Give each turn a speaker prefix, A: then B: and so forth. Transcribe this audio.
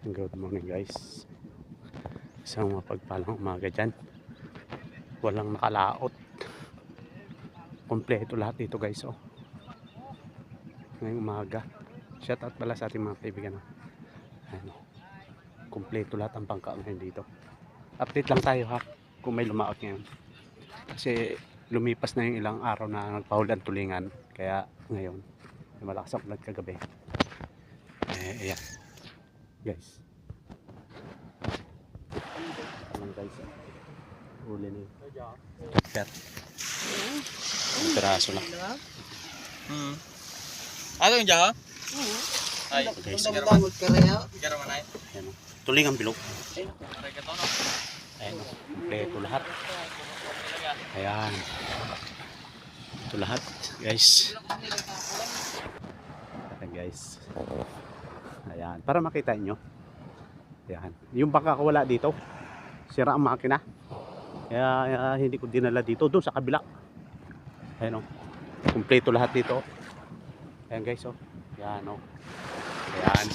A: Good morning guys. Isang mapagpalang umaga dyan. Walang nakalaot. Kompleto lahat dito guys oh. Ngayong umaga. Shout out pala sa ating mga kaibigan. Ano. Kompleto lahat ang bangka ngayon dito. Update lang tayo ha kung may lumaot ngayon. Kasi lumipas na yung ilang araw na nagpahul ang tulingan. Kaya ngayon, malakas ang ulan kagabi. Eh, ayan. Guys. Guys. oh. Uli na yun. Kat. Ang piraso lang.
B: Hmm. Ano yung jaha? Ay,
A: Guys. Tuling ang bilog. Ayan o. Kompleto lahat. Ayan. Ito lahat. Guys. Ayan guys. Ayan. Para makita nyo. Ayan. Yung bangka ko wala dito. Sira ang makina. Kaya ah, hindi ko dinala dito. Doon sa kabila. Ayan o. Kompleto lahat dito. Ayan guys o. Ayan o. Ayan.